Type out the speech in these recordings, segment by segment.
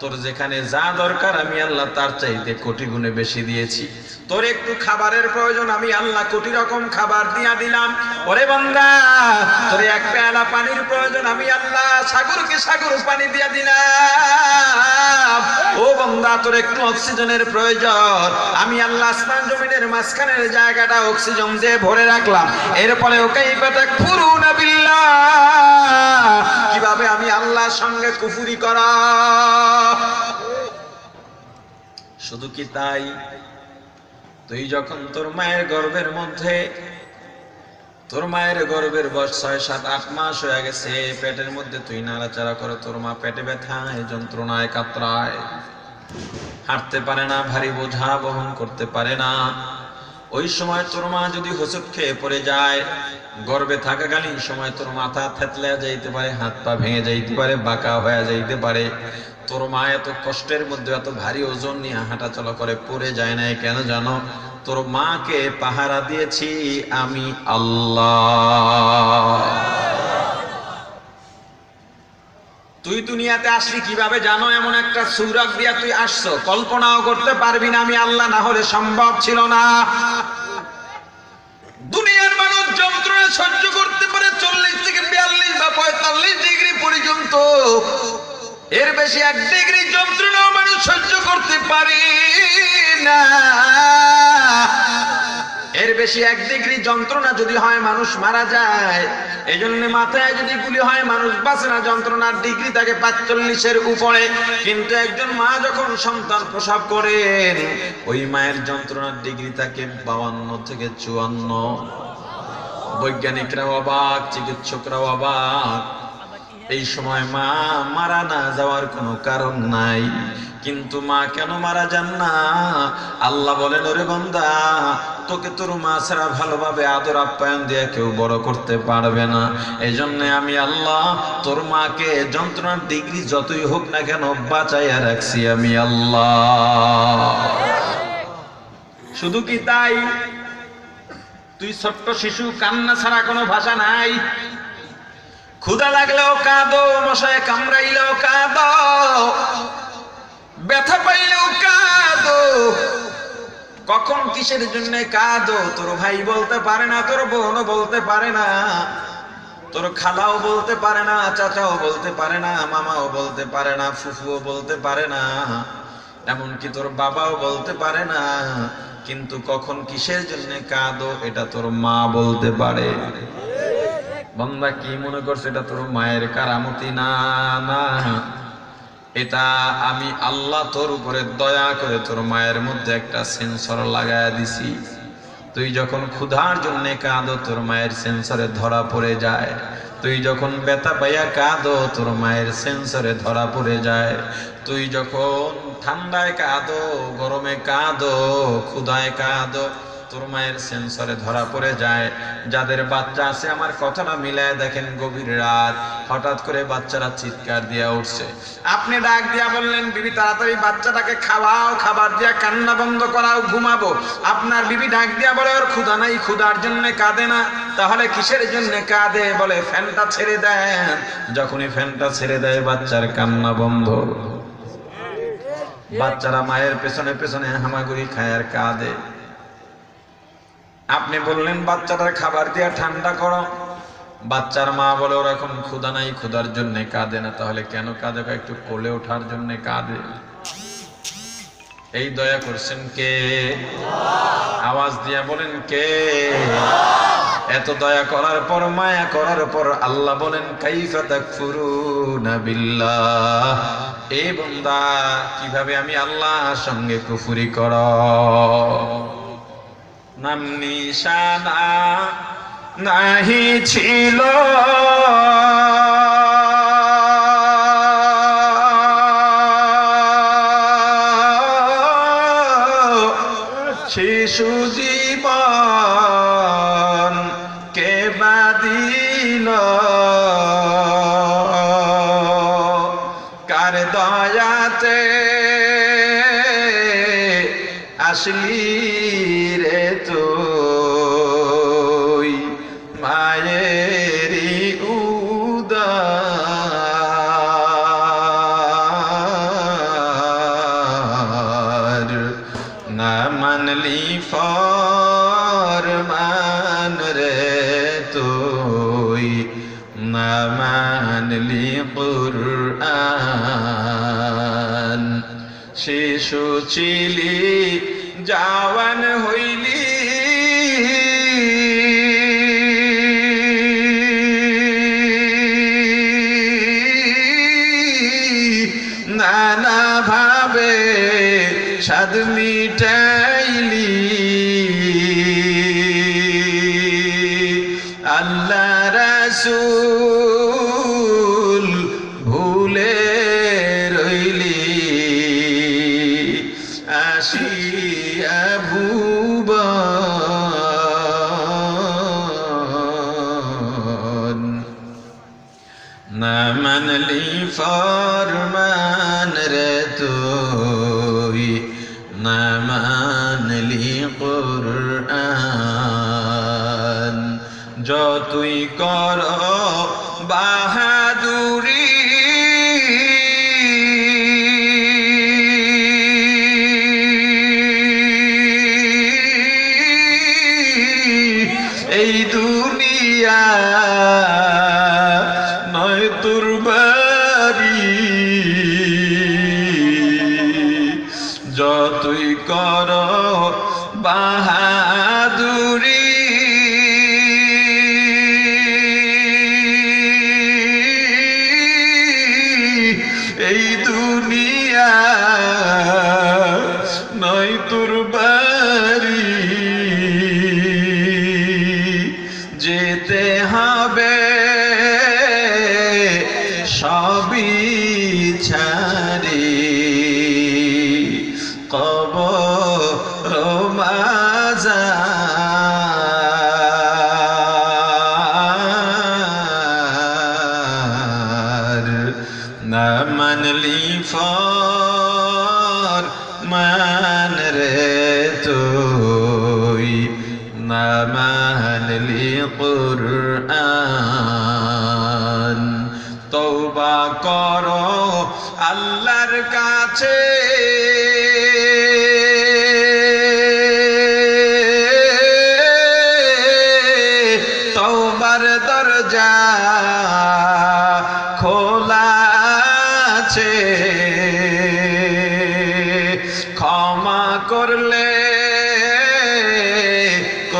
তোর যেখানে যা দরকার আমি আল্লাহ তার চাইতে কোটি গুণে বেশি দিয়েছি। তোর একটু খাবারের প্রয়োজন, আমি আল্লাহ কোটি রকম খাবার দিয়া দিলাম। ওরে বান্দা, তোর এক পেয়ালা পানির প্রয়োজন, আমি আল্লাহ সাগরকে সাগর পানি দিয়া দিলাম। ও বান্দা, তোর একটু অক্সিজেনের প্রয়োজন, আমি আল্লাহ আসমান জমিনের মাঝখানের জায়গাটা অক্সিজেন দিয়ে ভরে রাখলাম। এরপরে ওকে কথা ফুরুনা কীভাবে আমি আল্লাহর সঙ্গে কুফুরি করা? শুধু কি তাই? তুই যখন তোর মায়ের গর্ভের মধ্যে, তোর মায়ের গর্ভের বয়স ছয়, সাত, আট মাস হয়ে গেছে পেটের মধ্যে তুই নাড়াচাড়া করে তোর মা পেটে ব্যথায়, যন্ত্রণায় কাতরায়। হাঁটতে পারে না, ভারী বোঝা বহন করতে পারে না। ওই সময় তোর মা যদি হোসট খেয়ে পড়ে যায়, গর্বে থাকাকালীন সময় তোর মাথা থেতলে যাইতে পারে, হাত পা ভেঙে যাইতে পারে, বাঁকা হয়ে যাইতে পারে। তোর মা এত কষ্টের মধ্যে এত ভারী ওজন নিয়ে হাঁটা চলা করে পড়ে যায় না কেন জানো? তোর মাকে পাহারা দিয়েছি আমি আল্লাহ। তুই দুনিয়াতে আসলি কীভাবে জানো? এমন একটা সুরত দিয়া তুই আসছো। কল্পনাও করতে পারবি না আমি আল্লাহ, না হলে সম্ভব ছিল না। দুনিয়ার মানুষ যন্ত্রণা সহ্য করতে পারে চল্লিশ থেকে বিয়াল্লিশ বা পঁয়তাল্লিশ ডিগ্রি পর্যন্ত। এর বেশি এক ডিগ্রি যন্ত্রণাও মানুষ সহ্য করতে পারে না। এর বেশি এক ডিগ্রি যন্ত্রণা যদি হয়, মানুষ মারা যায়। এই জন্য মাথায় যদি গুলি হয়, মানুষ বাঁচে না। যন্ত্রণার ডিগ্রি থাকে পাঁচচল্লিশের উপরে। কিন্তু একজন মা যখন সন্তান প্রসব করেন, ওই মায়ের যন্ত্রণার ডিগ্রি থাকে বাউান্ন থেকে চুয়ান্ন। বৈজ্ঞানিকরাও অবাক, চিকিৎসকরাও অবাক। এই সময় মা মারা না যাওয়ার কোনো কারণ নাই। কিন্তু মা কেন মারা যান না? আল্লাহ বলেন, ওরে বন্দা, তোকে তোর মা ছাড়া ভালোভাবে আদর আপ্যায়ন দিয়ে কেউ বড় করতে পারবে না। এই জন্য আমি আল্লাহ, তোর মাকে যন্ত্রণার ডিগ্রি যতই হোক না কেন বাঁচাইয়া রাখছি আমি আল্লাহ। শুধু কি তাই? তুই ছোট্ট শিশু, কান্না ছাড়া কোনো ভাষা নাই। ক্ষুদা লাগলেও কাঁদো, মশায় কামড়াইলেও কাঁদো, ব্যথা পাইলেও কাঁদো। কখন কিসের জন্য কাঁদো? তোর ভাই বলতে পারে না, তোর বোনও বলতে পারে না, তোর খালাও বলতে পারে না, চাচাও বলতে পারে না, মামাও বলতে পারে না, ফুফুও বলতে পারে না, এমনকি তোর বাবাও বলতে পারে না, কিন্তু কখন কিসের জন্য কাঁদো, এটা তোর মা বলতে পারে। বন্দা কি মনে করছে এটা তোর মায়ের কারামতি? না না। এটা আমি আল্লাহ তোর উপরে দয়া করে তোর মায়ের মধ্যে একটা সেন্সর লাগায় দিছি। তুই যখন ক্ষুধার জন্য কাঁদো, তোর মায়ের সেন্সরে ধরা পড়ে যায়। তুই যখন ব্যথা পাইয়া কাঁদো, তোর মায়ের সেন্সরে ধরা পড়ে যায়। তুই যখন ঠান্ডায় কাঁদো, গরমে কাঁদো, ক্ষুধায় কাঁদো তোর মায়ের সেন্সরে ধরা পড়ে যায়। যাদের বাচ্চা আছে, আমার কথাটা মিলায় দেখেন গভীর রাত। হঠাৎ করে বাচ্চারা চিৎকার দিয়া উঠছে। আপনি ডাক দিয়া বললেন, বিবি, তাড়াতাড়ি বাচ্চাটাকে খাওয়াও, খাবার দিয়া কান্না বন্ধ করাও, ঘুমাবো। আপনার বিবি ডাক দিয়া বলে, ওর ক্ষুধা নাই, ক্ষুধার জন্য কাঁদে না। তাহলে কিসের জন্য কাঁদে? বলে, ফ্যানটা ছেড়ে দেন। যখনই ফ্যানটা ছেড়ে দেয়, বাচ্চার কান্না বন্ধ। বাচ্চারা মায়ের পেছনে পেছনে হামাগুড়ি খায় আর কাঁদে। আপনি বললেন বাচ্চাটার খাবার দিয়া ঠান্ডা করো। বাচ্চার মা বলে ওরকম ক্ষুধা নাই, ক্ষুধার জন্য কাঁদে না। তাহলে কেন কাঁদে? একটু কোলে ওঠার জন্য কাঁদে। এই দয়া করছেন কে? আওয়াজ দিয়া বলেন, কে? এত দয়া করার পর, মায়া করার পর আল্লাহ বলেন, কাইফা এই বান্দা, কীভাবে আমি আল্লাহর সঙ্গে কুফরি কর নাম নিশানা নাহি ছিল। শিশু জীবন কে বাদিল কার দয়াতে আসলি কুরআন। শিশু ছিলি জাওয়ান হইলি। নানা ভাবে স্বাদ মিটাইলি কুরআন। যতই কর বাহাদুরি ছাড়ি।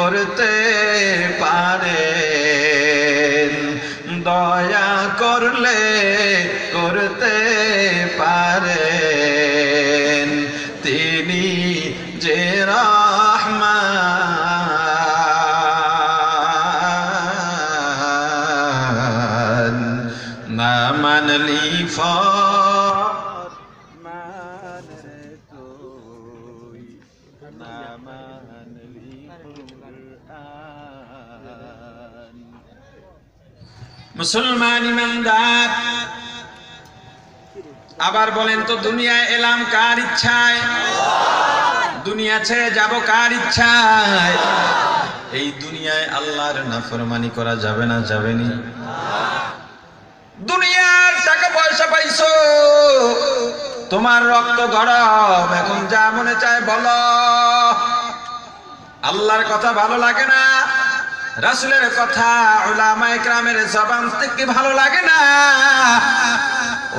করতে পারেন মুসলমান ইমানদার। আবার বলেন তো, দুনিয়ায় এলাম কার ইচ্ছায়? দুনিয়া ছেড়ে যাব কার ইচ্ছায়? এই দুনিয়ায় আল্লাহর নাফরমানি করা যাবে না, যাবেনি। দুনিয়ার টাকা পয়সা পাইছো, তোমার রক্ত গরম, এখন যা মনে চায় বলো। আল্লাহর কথা ভালো লাগে না? রাসুলের কথা ওলামায়ে কেরামের জবান থেকে ভালো লাগে না।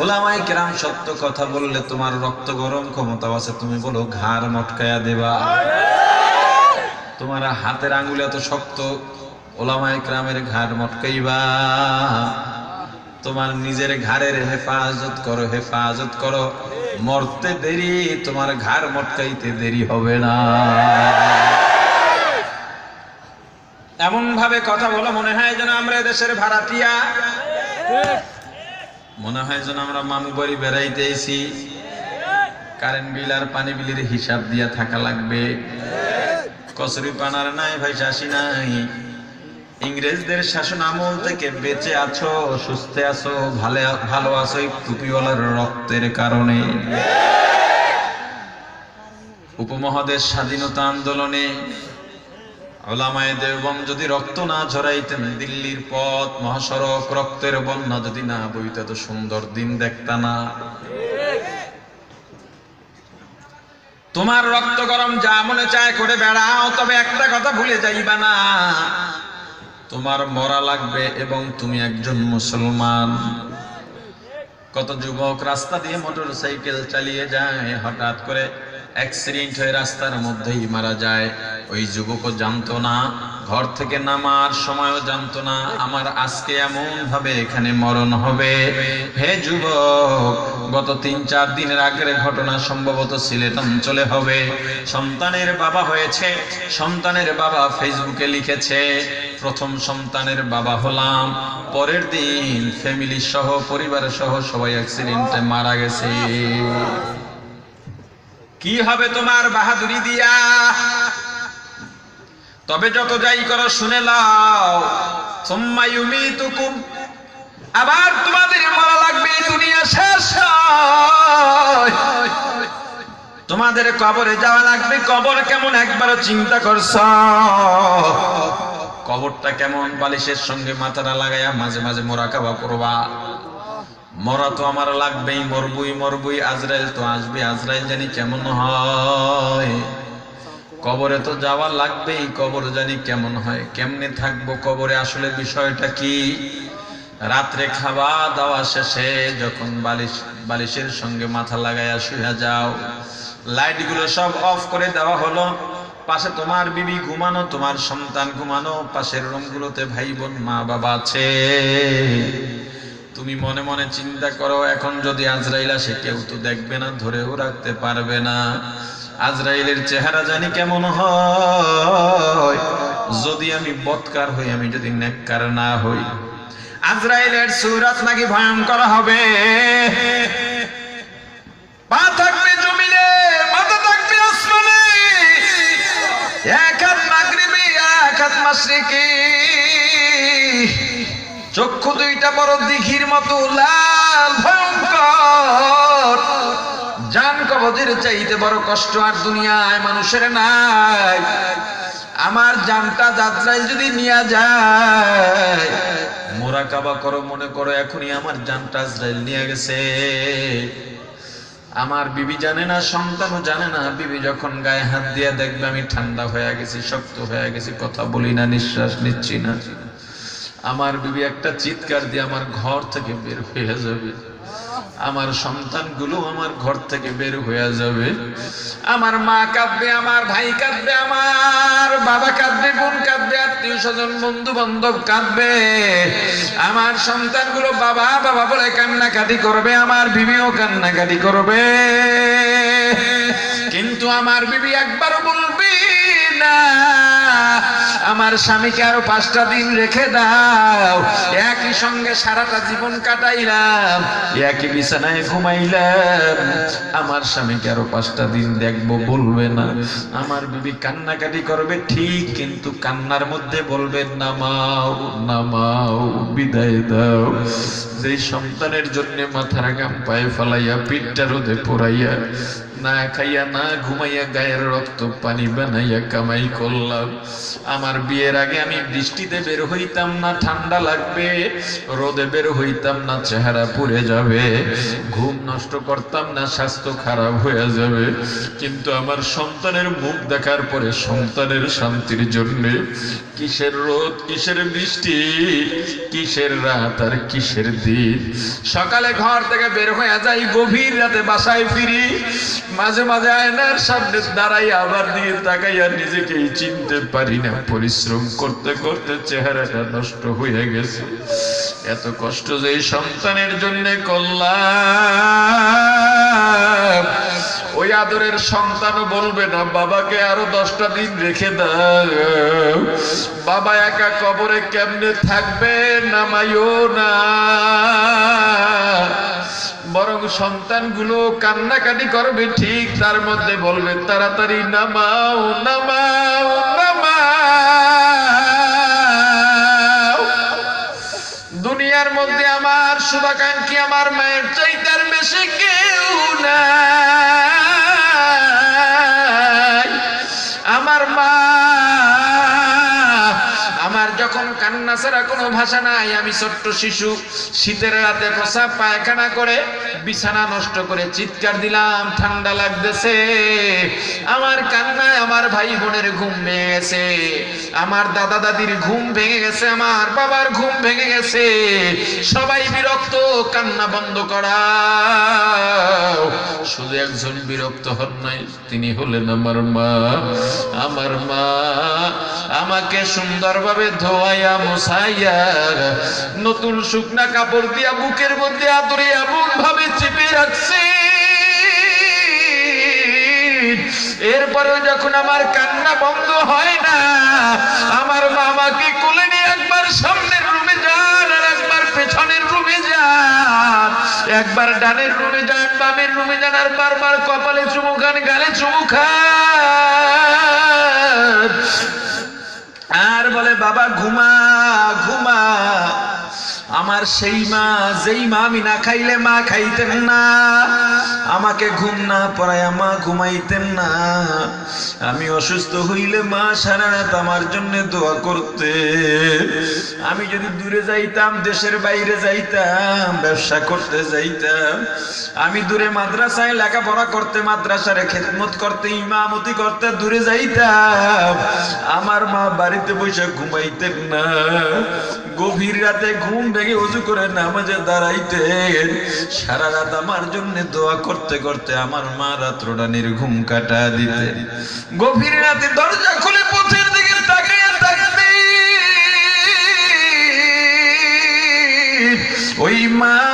ওলামায়ে কেরাম সত্য কথা বললে তোমার রক্ত গরম ক্ষমতা আছে, তুমি বলো ঘাড় মটকায়া দেবা। তোমার হাতের আঙ্গুল এত শক্ত ওলামায়ে কেরামের ঘাড় মটকাইবা। তোমার নিজের ঘাড়ের হেফাজত করো হেফাজত করো। মরতে দেরি, তোমার ঘাড় মটকাইতে দেরি হবে না। এমন ভাবে কথা বলো, মনে হয় যেন আমরা দেশের ভাড়াটিয়া। মনে হয় যেন আমরা মামু বাড়ি বেড়াইতে এসি কারেন্ট বিল আর পানি বিলের হিসাব দিয়া থাকা লাগবে। কচুরি পানার নাই ভাই, চাষি নাই। ইংরেজদের শাসন আমল থেকে বেঁচে আছো, সুস্থে আছো, ভালো ভালো আছো টুপিওয়ালার রক্তের কারণে। উপমহাদেশ স্বাধীনতা আন্দোলনে ওলামায়ে দেওবন্দ যদি রক্ত না ঝরাইতেন দিল্লির পথ, মহাসড়ক রক্তের বন্যা যদি না বইতে তো সুন্দর দিন দেখতা না। তোমার রক্ত গরম যা মনে চায় করে বেড়াও, তবে একটা কথা ভুলে যাইবা না। তোমার মরা লাগবে এবং তুমি একজন মুসলমান। কত যুবক রাস্তা দিয়ে মোটর সাইকেল চালিয়ে যায়, হঠাৎ করে অ্যাক্সিডেন্ট হয়ে রাস্তার মধ্যেই মারা যায়। ওই যুবকও জানতো না, ঘর থেকে নামার সময়ও জানতো না, আমার আজকে এমন ভাবে এখানে মরণ হবে। হে যুবক, গত তিন চার দিনের আগের ঘটনা সম্ভবত সিলেট অঞ্চলে হবে। সন্তানের বাবা হয়েছে, সন্তানের বাবা ফেসবুকে লিখেছে, প্রথম সন্তানের বাবা হলাম, পরের দিন ফ্যামিলি সহ পরিবার সহ সবাই অ্যাক্সিডেন্টে মারা গেছে। কি হবে তোমার বাহাদুরি দিয়া? তবে যত যাই করো, শুনে লাও সুম্মা ইউমিতুকুম। আবার তোমাদের মরা লাগবে দুনিয়া শেষ তোমাদের কবরে যাওয়া লাগবে। কবর কেমন একবারও চিন্তা করছ? কবরটা কেমন বালিশের সঙ্গে মাথাটা লাগাইয়া মাঝে মাঝে মোরাকাবা করবা? মরা তো আমার লাগবেই, মরবুই মরবুই, আজরাইল তো আসবে, আজরাইল জানি কেমন হয়। কবরে তো যাওয়া লাগবেই, কবর জানি কেমন হয়, কেমনে থাকব কবরে, আসলে বিষয়টা কি? রাত্রে খাওয়া দাওয়া শেষে যখন বালিশ, বালিশের সঙ্গে মাথা লাগাইয়া শুয়ে যাও, লাইটগুলো সব অফ করে দেওয়া হলো। পাশে তোমার বিবি ঘুমানো, তোমার সন্তান ঘুমানো, পাশের রুমগুলোতে ভাই বোন মা বাবা আছে। তুমি মনে মনে চিন্তা করো, এখন যদি আজরাইল আসে, কেউ তো দেখবে না, ধরেও রাখতে পারবে না। আজরাইলের চেহারা জানি কেমন হয়, যদি আমি বৎকার হই, আমি যদি নেককার না হই। আজরাইলের সুরাত নাকি ভয়ঙ্কর হবে। পা থাকবে জমিনে, মাথা থাকবে আসমানে। এক হাত মাগরিবি, এক হাত মাশরিকি। চক্ষু দুইটা বড় দিঘির মতো, লাল, ভয়ঙ্কর। জান কবজের চাইতে বড় কষ্ট আর দুনিয়ায় মানুষের নাই। আমার জানটা যাত্রায় যদি নিয়ে যায়, মোরা কাবা করো, মনে করো এখনই আমার জানটা আজরাইল নিয়ে গেছে। আমার বিবি জানে না, সন্তানও জানে না, বিবি যখন গায়ে হাত দিয়ে দেখবে আমি ঠান্ডা হয়ে গেছি, শক্ত হয়ে গেছি, কথা বলি না, নিঃশ্বাস নিচ্ছি না। আমার বিবি একটা চিৎকার দিয়ে আমার ঘর থেকে বের হয়ে যাবে। আমার সন্তানগুলো আমার ঘর থেকে বের হয়ে যাবে। আমার মা কাঁদবে, আমার ভাই কাঁদবে, আমার বাবা কাঁদবে, বোন কাঁদবে আত্মীয় স্বজন বন্ধু বান্ধব কাঁদবে। আমার সন্তানগুলো বাবা বাবা বলে কান্নাকাটি করবে, আমার বিবিও কান্নাকাটি করবে। কিন্তু আমার বিবি একবার বলবি না। আমার স্বামীকে আরও পাঁচটা দিন রেখে দাও। একই সঙ্গে সারাটা জীবন কাটাইলাম, একই বিছানায় ঘুমাইলাম। আমার স্বামীকে আরও পাঁচটা দিন দেখব, বলবে না। আমার বিবি কান্নাকাটি করবে, ঠিক কিন্তু কান্নার মধ্যে বলবে, নামাও নামাও, বিদায় দাও। যে সন্তানের জন্য মাথার গাম পায়ে ফালাইয়া, পিঠটা রোদে পোড়াইয়া না খাইয়া, না ঘুমাইয়া গায়ের রক্ত পানি বানাইয়া কামাই করলাম। আমার বিয়ের আগে আমি বৃষ্টিতে বের হইতাম না, ঠান্ডা লাগবে। রোদে বের হইতাম না, চেহারা পুড়ে যাবে। ঘুম নষ্ট করতাম না, স্বাস্থ্য খারাপ হয়ে যাবে। কিন্তু আমার সন্তানের মুখ দেখার পরে সন্তানের শান্তির জন্য কিসের রোদ, কিসের বৃষ্টি, কিসের রাত আর কিসের দিন? সকালে ঘর থেকে বের হয়ে যাই, গভীর রাতে বাসায় ফিরি। মাঝে মাঝে আয়নার সামনে দাঁড়াই আবার দিয়ে তাকাইয়া নিজেকেই চিনতে পারি না। পরিশ্রম করতে করতে চেহারাটা নষ্ট হয়ে গেছে। এত কষ্ট যে সন্তানের জন্য করলাম। ওই আদরের সন্তানও বলবে না, বাবাকে আরও দশটা দিন রেখে দাও। বাবা একা কবরে কেমনে থাকবে নামাইও না। বরং সন্তানগুলো কান্নাকাটি করবে ঠিক তার মধ্যে বলবে, তাড়াতাড়ি নামাও নামাও নামাও। দুনিয়ার মধ্যে আমার শুভাকাঙ্ক্ষী, আমার মায়ের চাইতার বেশি কেউ নাই। আমার মা আমার যখন কান্না ছাড়া কোনো ভাষা নাই, আমি ছোট্ট শিশু, শীতের রাতে প্রসাব পায়খানা করে বিছানা নষ্ট করে চিৎকার দিলাম, ঠান্ডা লাগতেছে। আমার কান্নায় আমার ভাই বোনের ঘুম ভেঙে গেছে। আমার দাদা দাদির ঘুম ভেঙে গেছে, আমার বাবার ঘুম ভেঙে গেছে। সবাই বিরক্ত, কান্না বন্ধ করা। শুধু একজন বিরক্ত হন নাই, তিনি হলেন আমার মা। আমার মা আমাকে সুন্দরভাবে ধোয়াইয়া মোছাইয়া, নতুন শুকনা কাপড় দিয়া বুকের মধ্যে আদরে এমন ভাবে চেপে রাখছে। এরপরেও যখন আমার কান্না বন্ধ হয় না, আমার মামাকে কোলে নিয়ে একবার সামনের রুমে যান আর একবার পেছনের রুমে যান। একবার ডানের রুমে যান, বামের রুমে যান আর বারবার কপালে চুমু খান, গালে চুমু খান। আর বলে বাবা ঘুমা ঘুমা। আমার সেই মা, যেই মা আমি না খাইলে মা খাইতেন না। আমাকে ঘুম না পড়ায় মা ঘুমাইতেন না। আমি অসুস্থ হইলে মা সারা রাত আমার জন্য দোয়া করতে। আমি যদি দূরে যাইতাম, দেশের বাইরে যাইতাম, ব্যবসা করতে যাইতাম, আমি দূরে মাদ্রাসায় লেখাপড়া করতে, মাদ্রাসার খেদমত করতে, ইমামতি করতে দূরে যাইতাম। আমার মা বাড়িতে বসে ঘুমাইতেন না। গভীর রাতে ঘুম ভেঙে উজু করে নামাজে দাঁড়াইতেন সারা রাত আমার জন্য দোয়া করতে করতে আমার মা রাত্রটা নির্ঘুম কাটা দিতে। গভীর রাতে দরজা খুলে পথের দিকে তাকিয়ে তাকাতে ওই মাও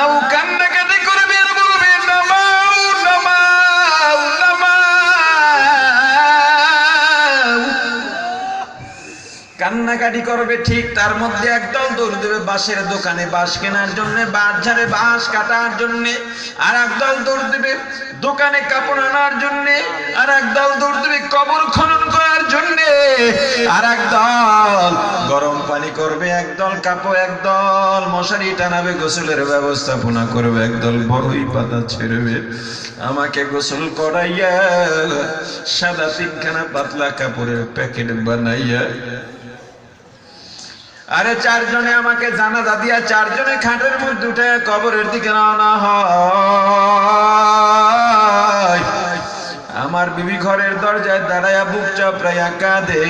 কান্নাকাটি করবে ঠিক তার মধ্যে একদল দৌড় দেবে বাঁশের দোকানে বাঁশ কেনার জন্য, বাঁশ ঝাড়ে বাঁশ কাটার জন্য, আর একদল দৌড় দেবে দোকানে কাপড় আনার জন্য, আর একদল দৌড় দেবে কবর খনন করার জন্য, আর একদল গরম পানি করবে, একদল কাপড়, একদল মশারি টানাবে, গোসলের ব্যবস্থাপনা করবে, একদল বড়ই পাতা ছেড়বে, আমাকে গোসল করাইয়া সাদা তিনখানা পাতলা কাপড়ের প্যাকেট বানাইয়া আরে চারজনে আমাকে জানা জানাজা দিয়া চারজনে খাটের মধ্যে উঠে কবরের দিকে রওনা হয়। আমার বিবি ঘরের দরজায় দাঁড়ায়া বুক চাপড়াইয়া কাঁদে।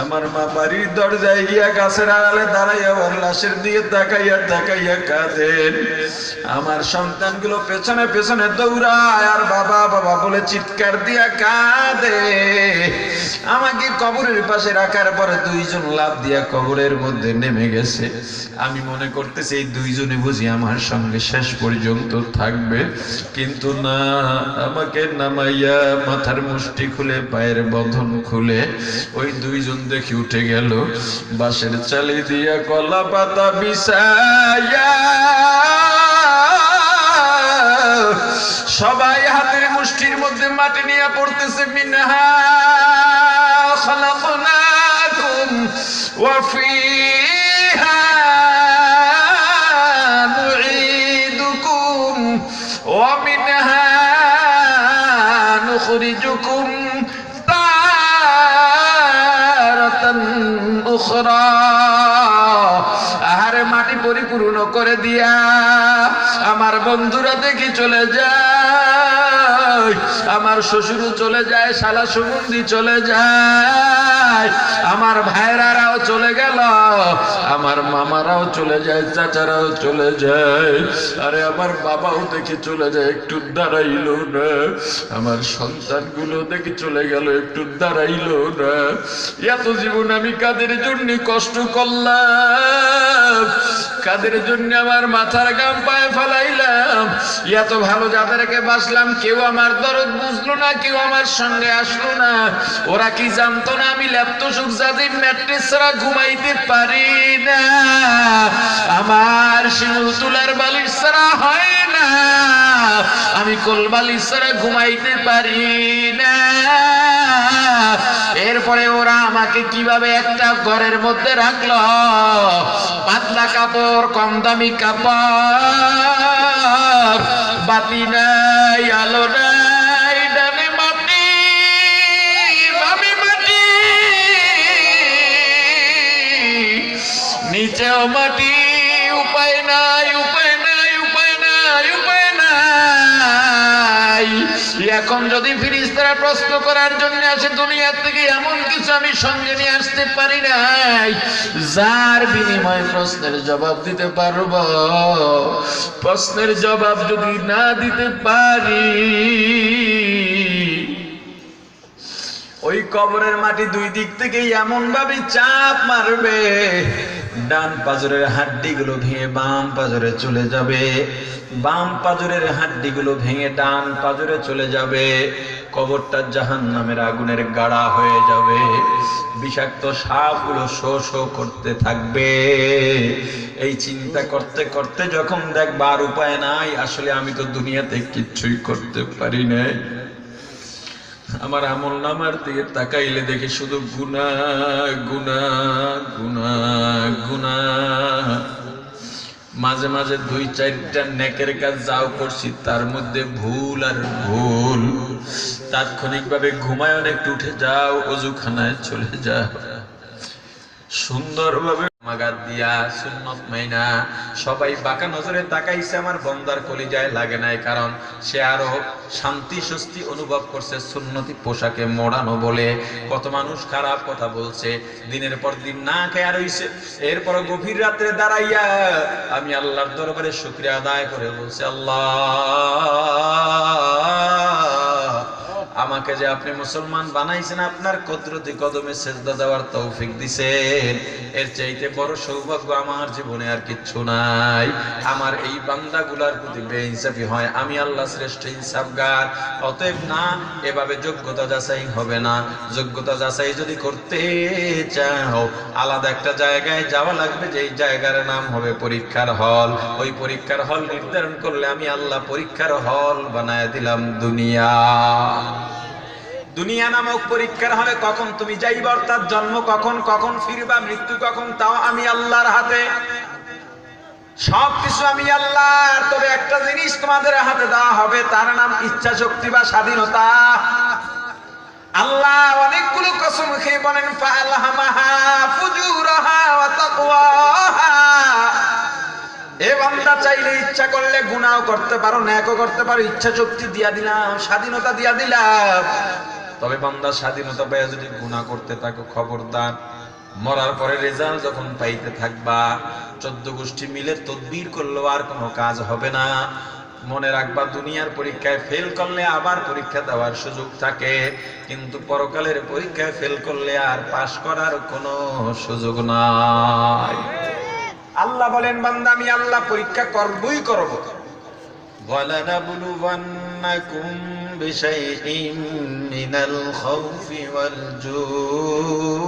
আমার মা বাড়ির দরজায় গিয়া গাছের আড়ালে দাঁড়াইয়া ওর লাশের দিকে তাকাইয়া তাকাইয়া আমার সন্তানগুলো পেছনে পেছনে দৌড়ায় আর বাবা বাবা বলে চিৎকার দিয়া কাঁদে। আমাকে কবরের পাশে রাখার পরে দুইজন লাভ দিয়া কবরের মধ্যে নেমে গেছে। আমি মনে করতেছি এই দুইজনে বুঝি আমার সঙ্গে শেষ পর্যন্ত থাকবে। কিন্তু না, আমাকে মাইয়া মাথার মুষ্টি খুলে, পায়ের বন্ধন খুলে, ওই দুইজন দেখি উঠে গেল। বাঁশের চালি দিয়া কলা পাতা বিছায়া সবাই হাতের মুষ্টির মধ্যে মাটি নিয়ে পড়তেছে, মিনহা খালাকনাকুম ওয়া ফী نخرجكم تارة أخرى আহারে মাটি পরিপূর্ণ করে দিয়া আমার বন্ধুরা দেখি চলে যায় আমার শ্বশুরও চলে যায়, শালা সুগন্ধি চলে যায়, আমার ভাইরারাও চলে গেল, আমার মামারাও চলে যায়, চাচারাও চলে যায়, আরে আমার বাবাও দেখি চলে যায়, একটু দাঁড়াইলো না, আমার সন্তানগুলো দেখি চলে গেল, একটু দাঁড়াইলো না। এত জীবন আমি কাদের জন্য কষ্ট করলাম? কাদের জন্য আমার মাথার গাম পায়ে ফেলাইলাম? এত ভালো যাদেরকে বাসলাম কেউ আমার দরদ বুঝলো না, কেউ আমার সঙ্গে আসলো না। ওরা কি জানতো না আমি ল্যাপটপ সুখ যাদের ম্যাট্রেস ছাড়া ঘুমাইতে পারি না? আমার শিমুল তুলার বালিশ ছাড়া হয় না। আমি কোল বালিশ ছাড়া ঘুমাইতে পারি না। এরপরে ওরা আমাকে কীভাবে একটা ঘরের মধ্যে রাখল? পাতলা কাপড়, কম দামি কাপড়। বাতি নাই আলো নাই ডানে মাটি বামে মাটি নিচেও মাটি। এখন যদি ফিরিস্তারা প্রশ্ন করার জন্য আসে দুনিয়া থেকে, এমন কিছু আমি সঙ্গে নিয়ে আসতে পারি নাই। যার বিনিময়ে প্রশ্নের জবাব দিতে পারব? প্রশ্নের জবাব যদি না দিতে পারি, ওই কবরের মাটি দুই দিক থেকে এমন ভাবে চাপ মারবে ডান পাজরের হাড্ডিগুলো ভেঙে বাম পাজরে চলে যাবে। বাম পাজরের হাড্ডিগুলো ভেঙে ডান পাজরে চলে যাবে। কবরটা জাহান নামের আগুনের গাড়া হয়ে যাবে। বিষাক্ত সাপগুলো শো শো করতে থাকবে। এই চিন্তা করতে করতে যখন দেখবা আর উপায় নাই, আসলে আমি তো দুনিয়াতে কিচ্ছুই করতে পারি নাই। আমার আমল নামার দিকে তাকাইলে দেখি শুধু গুনা গুনা গুনা গুনা মাঝে মাঝে দুই চারটা নেকের কাজ যাও করছি, তার মধ্যে ভুল আর ভুল। তাৎক্ষণিক ভাবে ঘুমায় অনেক উঠে যাও অজুখানায় চলে যাও। সুন্দরভাবে মাগার দিয়া সুন্নত মাইনা সবাই বাঁকা নজরে তাকাইছে, আমার বন্দার কলিজায় লাগে নাই, কারণ সে আরও শান্তি, স্বস্তি অনুভব করছে সুন্নতি পোশাকে মোড়ানো বলে। কত মানুষ খারাপ কথা বলছে, দিনের পর দিন না খেয়া রইছে এরপর গভীর রাত্রে দাঁড়াইয়া আমি আল্লাহর দরবারে শুক্রিয়া আদায় করে বলছে, আল্লাহ আমাকে যে আপনি মুসলমান বানাইছেন, আপনার কদরতি কদমে সেজদা দেওয়ার তৌফিক দিছেন। এর চাইতে বড় সৌভাগ্য আমার জীবনে আর কিচ্ছু নাই। আমার এই বান্দাগুলার প্রতি বেইনসাফি হয়। আমি আল্লাহ শ্রেষ্ঠ ইনসাফগার। অতএব না, এভাবে যোগ্যতা যাচাই হবে না। যোগ্যতা যাচাই যদি করতে চাও, আলাদা একটা জায়গায় যাওয়া লাগবে যে জায়গার নাম হবে পরীক্ষার হল। ওই পরীক্ষার হল নির্ধারণ করলে আমি আল্লাহ পরীক্ষার হল বানায় দিলাম দুনিয়া। দুনিয়া নামক পরীক্ষার হলে কখন তুমি যাইবা, অর্থাৎ জন্ম কখন কখন ফিরবা, মৃত্যু কখন, তাও আমি আল্লাহর হাতে। সবকিছু আমি আল্লাহর, তবে একটা জিনিস তোমাদের হাতে দেওয়া হবে, তার নাম ইচ্ছা শক্তি বা স্বাধীনতা। আল্লাহ অনেকগুলো কসম খেয়ে বলেন এ বান্দা চাইলে ইচ্ছা করলে গুনাহ করতে পারো ন্যাকও করতে পারো ইচ্ছা শক্তি দিয়া দিলাম, স্বাধীনতা দিয়া দিলাম। তবে বান্দা স্বাধীনতা পাইয়া যদি গুণা করতে থাকো, খবরদার। মরার পরে রেজাল্ট যখন পাইতে থাকবা, চোদ্দ গোষ্ঠী মিলে তদবির করলেও আর কোনো কাজ হবে না। মনে রাখবা, দুনিয়ার পরীক্ষায় ফেল করলে আবার পরীক্ষা দেওয়ার সুযোগ থাকে। কিন্তু পরকালের পরীক্ষায় ফেল করলে আর পাশ করার কোনো সুযোগ নাই। আল্লাহ বলেন, বান্দা, আমি আল্লাহ পরীক্ষা করবই করব। বলানা بشيء من الخوف والجوع.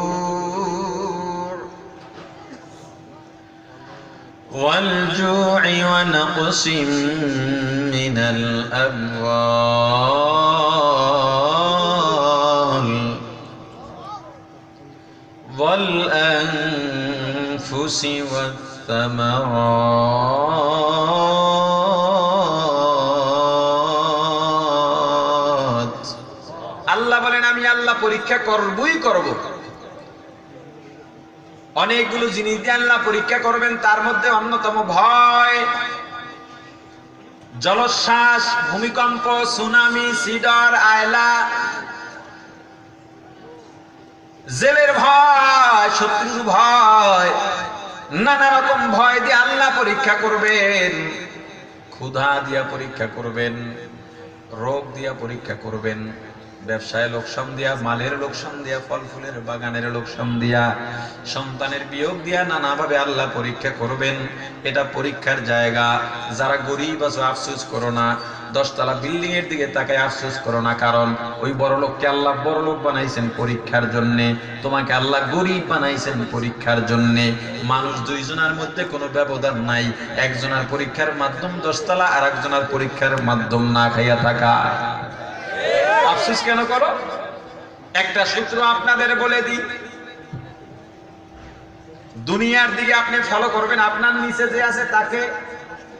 والجوع ونقص من الأموال. والأنفس والثمرات. পরীক্ষা করবই করব। অনেকগুলো জিনিস দিয়ে আল্লাহ পরীক্ষা করবেন, তার মধ্যে অন্যতম ভয় জলশ্বাস ভূমিকম্প, সুনামি, সিডর, আয়লা, জেলের ভয়, শত্রুর ভয়, নানা রকম ভয় দিয়ে আল্লাহ পরীক্ষা করবেন, ক্ষুধা দিয়া পরীক্ষা করবেন, রোগ দিয়া পরীক্ষা করবেন। ব্যবসায় লোকসান দিয়া, মালের লোকসান দিয়া ফল ফুলের বাগানের লোকসান দিয়া, সন্তানের বিয়োগ দিয়া নানাভাবে আল্লাহ পরীক্ষা করবেন। এটা পরীক্ষার জায়গা। যারা গরিব আছো, আফসোস করো না। দশতলা বিল্ডিং এর দিকে তাকায় আফসোস করো না, কারণ ওই বড় লোককে আল্লাহ বড় লোক বানাইছেন পরীক্ষার জন্য। তোমাকে আল্লাহ গরিব বানাইছেন পরীক্ষার জন্য। মানুষ দুইজনের মধ্যে কোনো ব্যবধান নাই। একজনের পরীক্ষার মাধ্যম দশতলা আর একজনের পরীক্ষার মাধ্যম না খাইয়া থাকা। আফসোস কেন করো? একটা সূত্র আপনাদের বলে দিই। দুনিয়ার দিকে আপনি ফলো করবেন, আপনার নিচে যে আছে তাকে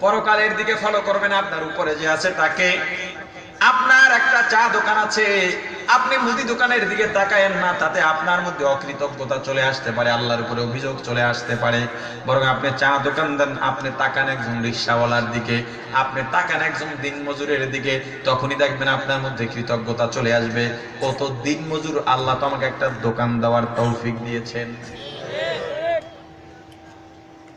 পরকালের দিকে ফলো করবেন, আপনার উপরে যে আছে তাকে। আপনার একটা চা দোকান আছে আপনি মুদি দোকানের দিকে তাকায়েন না, তাতে আপনার মধ্যে অকৃতজ্ঞতা চলে আসতে পারে, আল্লাহর উপরে অভিযোগ চলে আসতে পারে। বরং আপনি চা দোকান দেন, আপনি তাকান একজন রিক্সাওয়ালার দিকে, আপনি তাকান একজন দিন মজুরের দিকে, তখনই দেখবেন আপনার মধ্যে কৃতজ্ঞতা চলে আসবে। কত দিন মজুর, আল্লাহ তো আমাকে একটা দোকান দেওয়ার তৌফিক দিয়েছেন।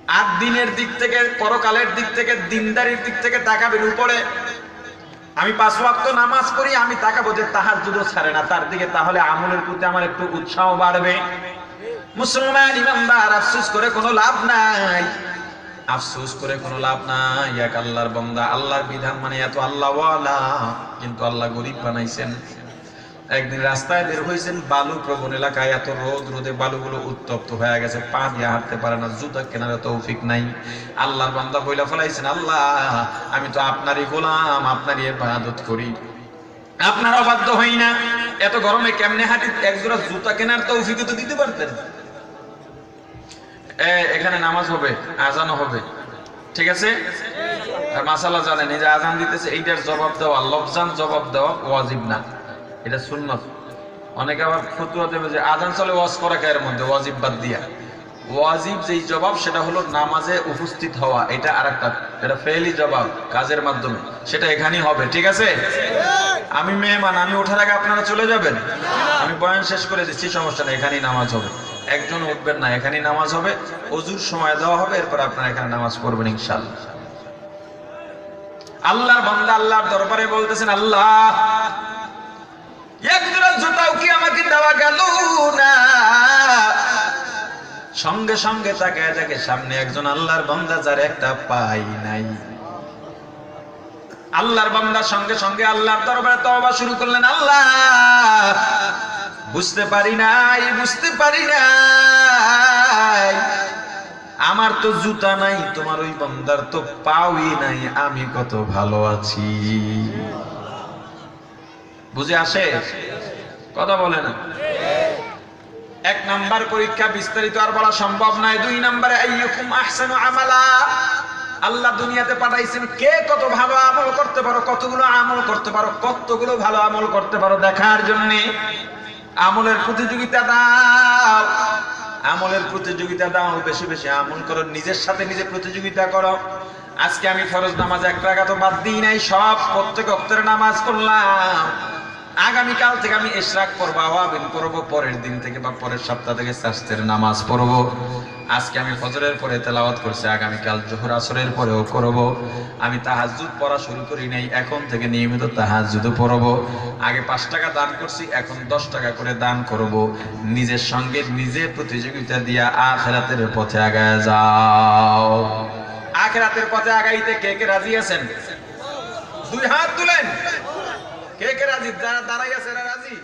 আর দিনের দিক থেকে, পরকালের দিক থেকে, দিনদারির দিক থেকে তাকাবেন উপরে। আমি পাঁচ ওয়াক্ত নামাজ পড়ি, আমি তাকাবো যে তাহার যুদ্ধ ছাড়ে না। তার দিকে তাহলে আমলের প্রতি আমার একটু উৎসাহ বাড়বে। মুসলমান ইমানদার, আফসোস করে কোনো লাভ নাই। আফসোস করে কোনো লাভ নাই। এক আল্লাহর বন্দা, আল্লাহর বিধান মানে এত আল্লাহ কিন্তু আল্লাহ গরিব বানাইছেন। একদিন রাস্তায় বের হয়েছেন বালু প্রবণ এলাকায় এত রোদ, রোদে বালুগুলো উত্তপ্ত হয়ে গেছে পা দিয়ে হাঁটতে পারে না, জুতা কেনার তৌফিক নাই। আল্লাহর বান্দা বইলা ফেলাইছেন, আল্লাহ, আমি তো আপনারই গোলাম, আপনারই ইবাদত করি। আপনার অবাধ্য হই না। এত গরমে কেমনে হাঁটি? একজোড়া জুতা কেনার তৌফিক তো দিতে পারতেন। এখানে নামাজ হবে, আজানও হবে। ঠিক আছে? আর মাসালা জানেন, এই যে আজান দিতেছে, এইটার জবাব দেওয়া লফজান জবাব দেওয়া ওয়াজিব না। এটা সুন্নত। অনেকে আবার ফতুয়া দেবে যে আজান চলে ওয়াজ করা কায়ের মধ্যে, ওয়াজিব বাদ দিয়া। ওয়াজিব যেই জবাব, সেটা হলো নামাজে উপস্থিত হওয়া। এটা আরেকটা, এটা ফেলি জবাব কাজের মাধ্যমে। সেটা এখানেই হবে, ঠিক আছে? আমি মেহমান, আমি ওঠার আগে আপনারা চলে যাবেন? আমি বয়ান শেষ করে দিচ্ছি, সমস্যা নেই, এখানেই নামাজ হবে। একজন উঠবেন না, এখানেই নামাজ হবে। অজুর সময় দেওয়া হবে, এরপর আপনারা এখানে নামাজ পড়বেন ইনশাল্লাহ আল্লাহর বান্দা আল্লাহর দরবারে বলতেছেন, আল্লাহ সঙ্গে সঙ্গে তাকায় থাকে সামনে একজন আল্লাহর বান্দা যার একটা পাই নাই। আল্লাহর বান্দার সঙ্গে সঙ্গে আল্লাহর দরবারে তওবা শুরু করলেন, আল্লাহ, বুঝতে পারি নাই, বুঝতে পারি নাই। আমার তো জুতা নাই, তোমার ওই বান্দার তো পাওই নাই, আমি কত ভালো আছি। বুঝে আসে? কথা বলে না। এক নাম্বার পরীক্ষা বিস্তারিত আর বলা সম্ভব নয় দুই নাম্বারে, আইয়ুকুম আহসানু আমালা। আল্লাহ দুনিয়াতে পাঠাইছেন কে কত ভালো আমল করতে পারো, কতগুলো আমল করতে পারো, কতগুলো ভালো আমল করতে পারো দেখার জন্য আমলের প্রতিযোগিতা দাও। আমলের প্রতিযোগিতা দাও, বেশি বেশি আমল করো, নিজের সাথে নিজে প্রতিযোগিতা করো। আজকে আমি ফরজ নামাজ এক টাকা তো বাদ দিই নাই, সব প্রত্যেক অক্তের নামাজ পড়লাম। আগামীকাল থেকে আমি ইশরাক করব আওয়াবিন করব পরের দিন থেকে বা পরের সপ্তাহ থেকে স্বাস্থ্যের নামাজ পড়ব। আজকে আমি ফজরের পরে তেলাওয়াত করছি, আগামীকাল জোহর আসরের পরেও করব আমি তাহাজ্জুদ পড়া শুরু করি নাই, এখন থেকে নিয়মিত তাহাজ্জুদ পড়ব। আগে পাঁচ টাকা দান করছি, এখন দশ টাকা করে দান করব। নিজের সঙ্গে নিজে প্রতিযোগিতা দিয়া আখেরাতের পথে আগায় যাও। আখেরাতের পথে আগাইতে কে কে রাজি আছেন? দুই হাত তুলেন। কে কে রাজি? যারা দাঁড়াই আছে এরা রাজি?